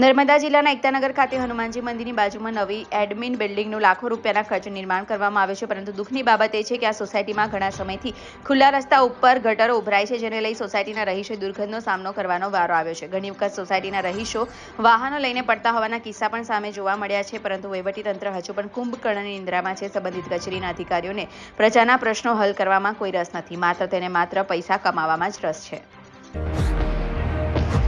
નર્મદા જિલ્લાના એકતાનગર ખાતે હનુમાનજી મંદિરની બાજુમાં નવી એડમિન બિલ્ડિંગનું લાખો રૂપિયાના ખર્ચે નિર્માણ કરવામાં આવ્યું છે, પરંતુ દુઃખની બાબત એ છે કે આ સોસાયટીમાં ઘણા સમયથી ખુલ્લા રસ્તા ઉપર ગટરો ઉભરાય છે, જેને લઈ સોસાયટીના રહીશોએ દુર્ગંધનો સામનો કરવાનો વારો આવ્યો છે. ઘણી વખત સોસાયટીના રહીશો વાહનો લઈને પડતા હોવાના કિસ્સા પણ સામે જોવા મળ્યા છે, પરંતુ વહીવટીતંત્ર હજુ પણ કુંભકર્ણની નિંદ્રામાં છે. સંબંધિત કચેરીના અધિકારીઓને પ્રજાના પ્રશ્નો હલ કરવામાં કોઈ રસ નથી, માત્ર તેને માત્ર પૈસા કમાવામાં જ રસ છે.